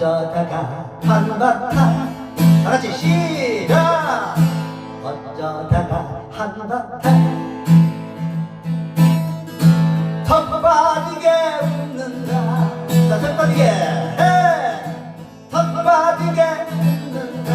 어쩌다가 한바탕. 다 같이 시작! 어쩌다가 한바탕. 턱 빠지게 웃는다. 자턱 빠지게. 해! 턱 빠지게 웃는다.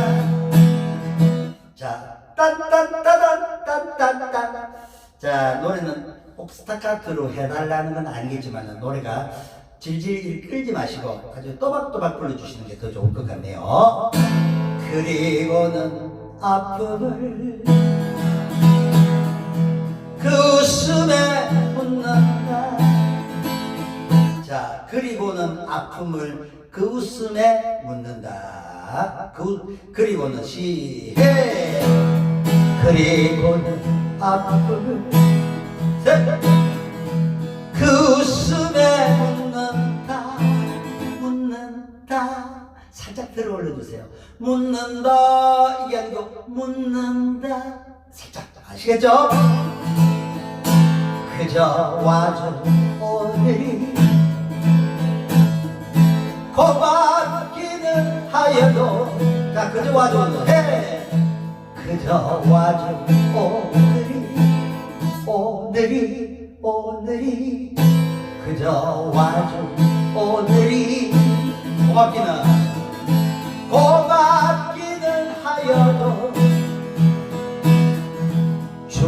자 딴딴따단 딴딴딴. 자 노래는 꼭 스타카트로 해달라는 건 아니겠지만 노래가 질질 끌지 마시고 아주 또박또박 불러주시는 게 더 좋을 것 같네요. 그리고는 아픔을 그 웃음에 묻는다. 자 그리고는 아픔을 그 웃음에 묻는다. 그, 그리고는 시해. 그리고는 아픔을 셋. 들어 올려주세요. 묻는다 이게 아니고 묻는다. 살짝 아시겠죠? 그저 와준 오늘이 고맙기는 하여도 자 그저 와준 해 그저 와준 오늘이 오늘이 오늘이 그저 와준 오늘이 고맙기는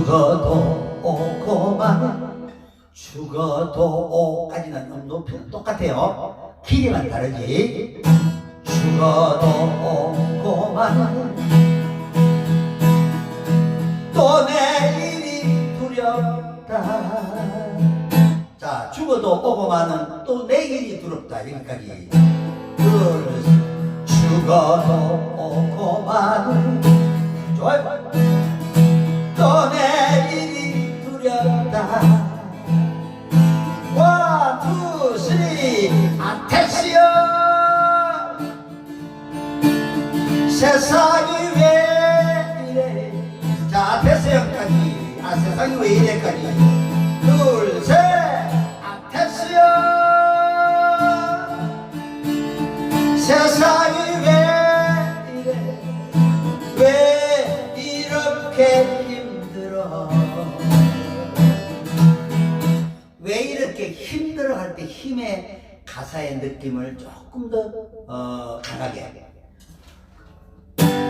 죽어도 오고만 죽어도 오까지는 음 높이는 똑같아요. 길이만 다르지. 죽어도 오고만 또 내일이 두렵다. 자 죽어도 오고만은 또 내일이 두렵다. 여기까지. 둘 죽어도 오고만은 좋아요. 또 내 세상이 왜 이래? 자 아테시오까지 아 세상이 왜 이래까지. 둘셋! 아테시오 세상이 왜 이래? 왜 이렇게 힘들어? 왜 이렇게 힘들어 할 때 힘의 가사의 느낌을 조금 더 어, 강하게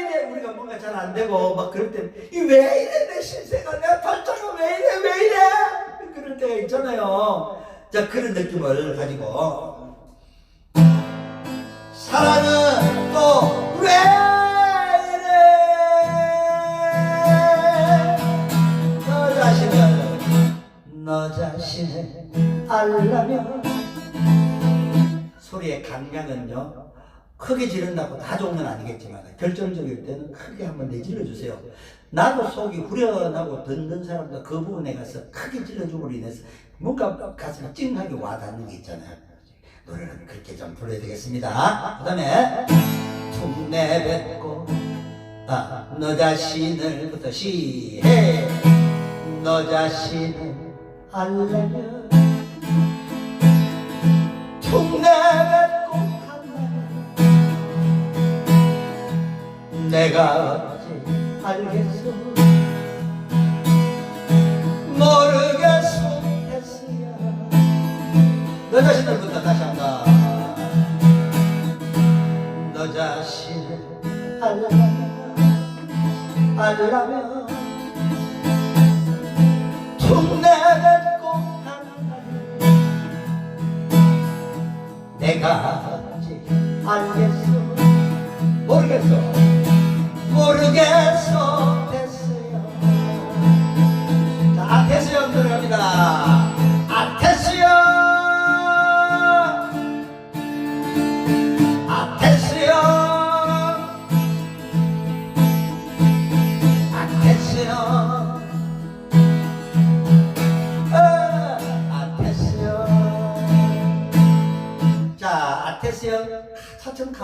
이래 우리가 뭔가 잘 안 되고 막 그럴 때는 이왜 이래? 내 신세가 내 발자가 왜 이래? 왜 이래? 그럴 때가 있잖아요. 자 그런 느낌을 가지고. 사랑은 또 왜 이래? 너 자신을 너 자신을 알라면 소리의 강량은요 크게 지른다고 다 좋은 건 아니겠지만 결정적일 때는 크게 한번 내질러 주세요. 나도 속이 후련하고 듣는 사람도 그 부분에 가서 크게 질러줌으로 인해서 뭔가 가슴에 찡하게 와닿는 게 있잖아요. 노래는 그렇게 좀 불러야 되겠습니다. 그 다음에 툭 내뱉고 아, 너 자신을부터 시해. 너 자신을 알려면 툭 내뱉고 내가 알겠어. 모르겠어 했어야 너 자신을부터 다시 한다. 너 자신을 알라면 알라면 툭 내뱉고 한다면 내가 알겠어. 모르겠어 모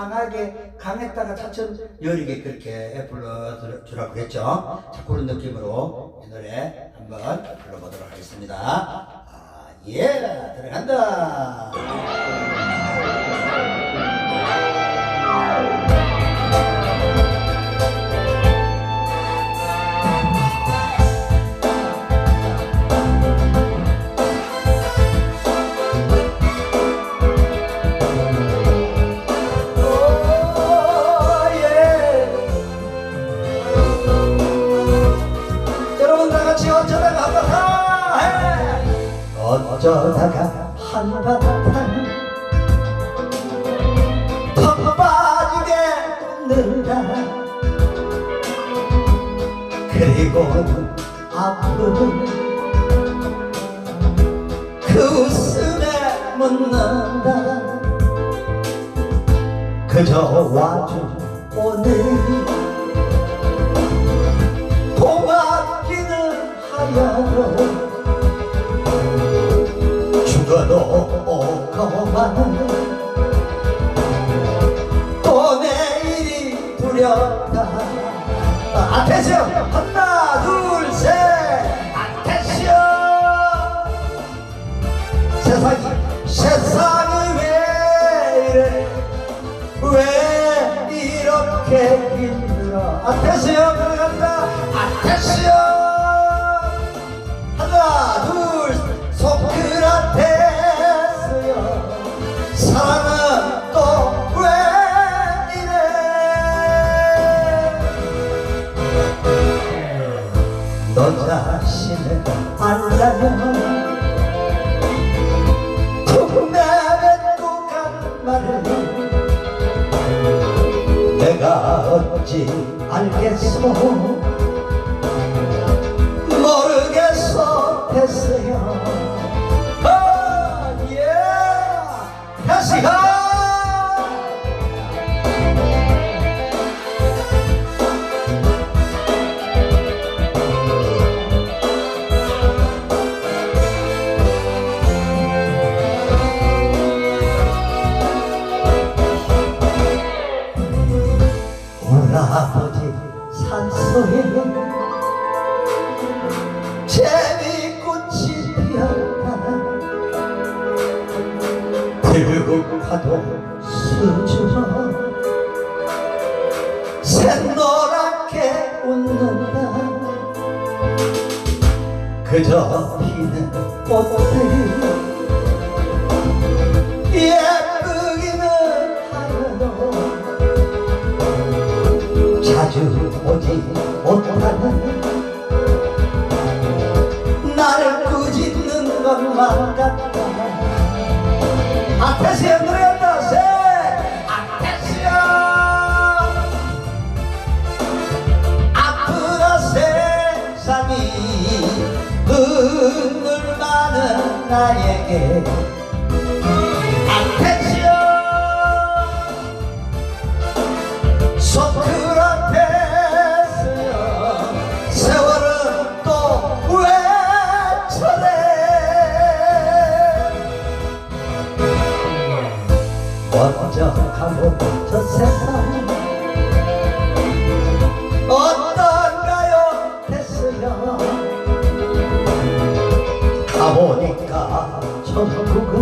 강하게 강했다가 차츰 여리게 그렇게 불러주라고 했죠. 자 그런 느낌으로 이 노래 한번 불러보도록 하겠습니다. 아, 예 들어간다. 빠지게 웃는다 그리고 아픈 그 웃음에 묻는다. 그저 와준 오늘 고맙기는 하여도 죽어도 오 고만 또 내일이 두렵다. 아테시오 하 자신을 알라면 툭 내뱉고 간 말을 내가 어찌 알겠소 재미꽃이 피었다 들고 가도 수줍어 샛노랗게 웃는다. 그저 피는 꽃들 아테시아 노래한다. 세 아테시아. 아프다 세상이 눈물 많은 나에게 아테시아. 소크 가고 저 세상 어떤가요? 됐어요. 가보니까 천국은